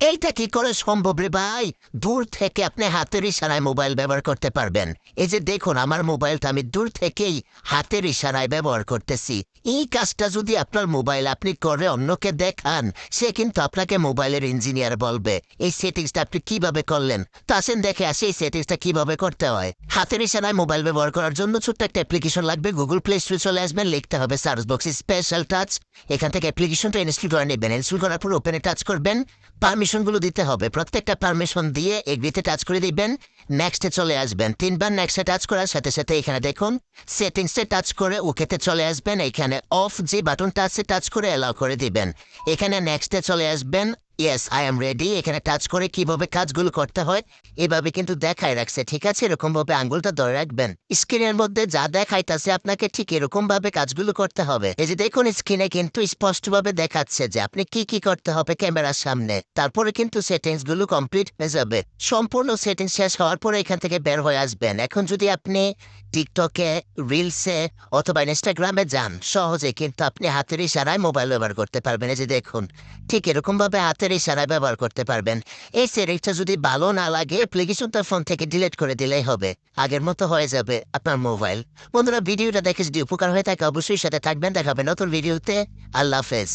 এইটা কি করে সম্ভব রে ভাই? দূর থেকে আপনি হাতের ইশারায় মোবাইল ব্যবহার করতে পারবেন। এই যে দেখুন, আমার মোবাইলটা আমি দূর থেকেই হাতের ইশারায় ব্যবহার করতেছি। এই কাজটা যদি আপনার মোবাইল আপনি করে অন্যকে দেখান, সে কিন্তু আপনাকে মোবাইলের ইঞ্জিনিয়ার বলবে। এই সেটিংসটা আপনি কীভাবে করলেন? তা আসেন দেখে আসে, এই সেটিংসটা কীভাবে করতে হয়। হাতের ইশারায় মোবাইল ব্যবহার করার জন্য ছোট্ট একটা অ্যাপ্লিকেশন লাগবে। গুগল প্লে স্টোরে চলে আসবেন, লিখতে হবে সার্চ বক্সে স্পেশাল টাচ এখান থেকে অ্যাপ্লিকেশনটা ইনস্টল করে নেবেন। ইনস্টল করার পর ওপেনে টাচ করবেন। পারমিশনগুলো দিতে হবে। প্রত্যেকটা পারমিশন দিয়ে এগ্রিতে টাচ করে দিবেন। নেক্সটে চলে আসবেন। তিনবার নেক্সটে টাচ করার সাথে সাথে এখানে দেখুন সেটিংসে টাচ করে ওকেতে চলে আসবেন। এখানে অফ যে বাটনটা আছে টাচ করে অ্যালাউ করে দিবেন। এখানে নেক্সটে চলে আসবেন ইয়েস আই এম রেডি এখানে টাচ করে কীভাবে কাজগুলো করতে হয়, এভাবে কিন্তু দেখায় রাখছে, ঠিক আছে? এরকম ভাবে আঙ্গুলটা ধরে রাখবেন। স্ক্রিনের মধ্যে যা দেখাইতাছে, আপনাকে ঠিক এরকম ভাবে কাজগুলো করতে হবে। এই যে দেখুন স্ক্রিনে কিন্তু স্পষ্টভাবে দেখাচ্ছে যে আপনি কি কি করতে হবে ক্যামেরার সামনে। তারপরে কিন্তু সেটিংসগুলো কমপ্লিট হয়ে যাবে। সম্পূর্ণ সেটিংস শেষ হওয়ার পরে এখান থেকে বের হয়ে আসবেন। এখন যদি আপনি টিকটকে রিলসে অথবা ইনস্টাগ্রামে যান, সহজে কিন্তু আপনি হাতের ইশারায় মোবাইল ব্যবহার করতে পারবেন। এই যে দেখুন, ঠিক এরকম ভাবে হাতের ইশারায় ব্যবহার করতে পারবেন। এই সেরিফটা যদি ভালো না লাগে অ্যাপ্লিকেশনটা ফোন থেকে ডিলিট করে দিলেই হবে। আগের মতো হয়ে যাবে আপনার মোবাইল বন্ধুরা, ভিডিওটা দেখে যদি উপকার হয়ে থাকে, অবশ্যই সাথে থাকবেন। দেখাবেন নতুন ভিডিওতে। আল্লাহ হাফেজ।